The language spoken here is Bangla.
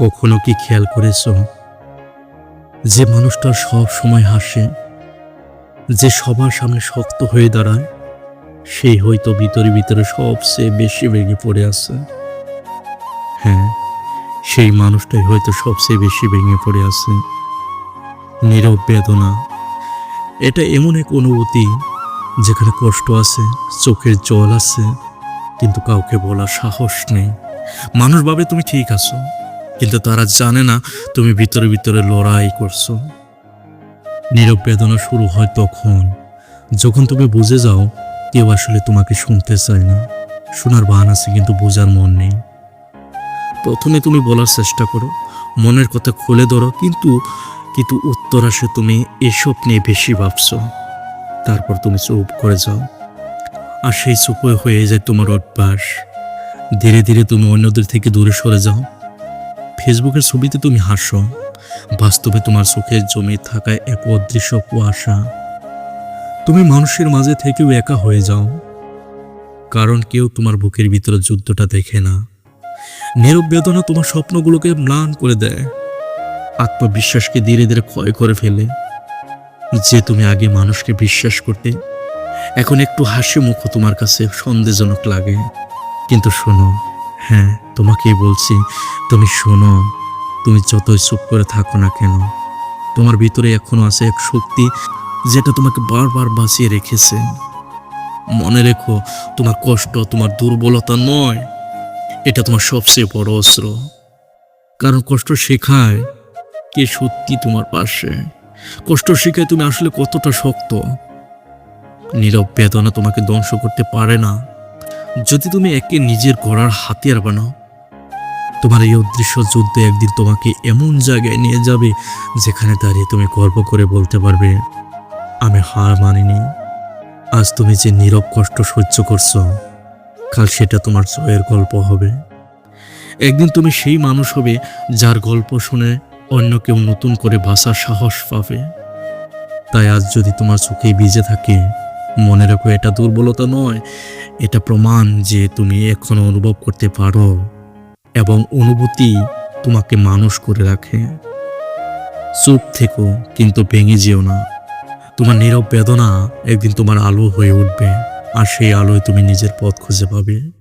কখনো কি খেয়াল করেছ? যে মানুষটা সব সময় হাসে, যে সবার সামনে শক্ত হয়ে দাঁড়ায় সেই হয়তো ভিতরে ভিতরে সবচেয়ে বেশি ভেঙে পড়ে আছে। হ্যাঁ সেই মানুষটাই হয়তো সবচেয়ে বেশি ভেঙে পড়ে আছে। নীরব বেদনা, এটা এমন এক অনুভূতি যেখানে কষ্ট আছে, চোখের জল আছে, কিন্তু কাউকে বলার সাহস নেই। মানুষ ভাবে তুমি ঠিক আছো। কিন্তু তারা জানে না তুমি ভিতরে ভিতরে লড়াই করছ। নীরব বেদনা শুরু হয় তখন। যখন তুমি বুঝে যাও, কেউ আসলে তোমাকে শুনতে চায় না। শোনার বাহান আছে কিন্তু বোঝার মন নেই। প্রথমে তুমি বলার চেষ্টা করো, মনের কথা খুলে ধরো, কিন্তু কিন্তু উত্তর আসে তুমি এসব নিয়ে বেশি ভাবছ। তারপর তুমি চুপ করে যাও। আর সেই চুপ হয়ে যায় তোমার অভ্যাস। ধীরে ধীরে তুমি অন্যদের থেকে দূরে সরে যাও। ফেসবুকের ছবিতে তুমি হাসো। বাস্তবে তোমার চোখে জমে থাকায় এক অদৃশ্য কুয়াশা। তুমি মানুষের মাঝে থেকেও একা হয়ে যাও। কারণ কেউ তোমার বুকের ভিতরে যুদ্ধটা দেখে না। নীরব বেদনা তোমার স্বপ্নগুলোকে ম্লান করে দেয়। আত্মবিশ্বাসকে ধীরে ধীরে ক্ষয় করে ফেলে। যে তুমি আগে মানুষকে বিশ্বাস করতে, এখন একটু হাসি মুখ তোমার কাছে সন্দেহজনক লাগে। কিন্তু শোনো হ্যাঁ তোমাকেই বলছি, তুমি শোনো, তুমি যতই চুপ করে থাকো না কেন, তোমার ভিতরে এখনও আছে এক শক্তি যেটা তোমাকে বারবার বাঁচিয়ে রেখেছে। মনে রেখো, তোমার কষ্ট তোমার দুর্বলতা নয়, এটা তোমার সবচেয়ে বড় অস্ত্র। কারণ কষ্ট শেখায় কে সত্যি তোমার পাশে। কষ্ট শেখায় তুমি আসলে কতটা শক্ত। নীরব বেদনা তোমাকে ধ্বংস করতে পারে না। যদি তুমি একে নিজের গড়ার হাতিয়ার বানাও, তোমার এই অদৃশ্য যুদ্ধ একদিন তোমাকে এমন জায়গায় নিয়ে যাবে যেখানে দাঁড়িয়ে তুমি গর্ব করে বলতে পারবে, আমি হার মানিনি। আজ তুমি যে নীরব কষ্ট সহ্য করছ, কাল সেটা তোমার জয়ের গল্প হবে। একদিন তুমি সেই মানুষ হবে যার গল্প শুনে অন্য কেউ নতুন করে ভাষার সাহস পাবে। তাই আজ যদি তোমার চোখে ভিজে থাকে মনে রেখো, এটা দুর্বলতা নয়। এটা প্রমাণ যে তুমি এখনও অনুভব করতে পারো এবং অনুভূতি তোমাকে মানুষ করে রাখে। চুপ থেকো, কিন্তু ভেঙে যেও না। তোমার নীরব বেদনা একদিন তোমার আলো হয়ে উঠবে, আর সেই আলোয় তুমি নিজের পথ খুঁজে পাবে।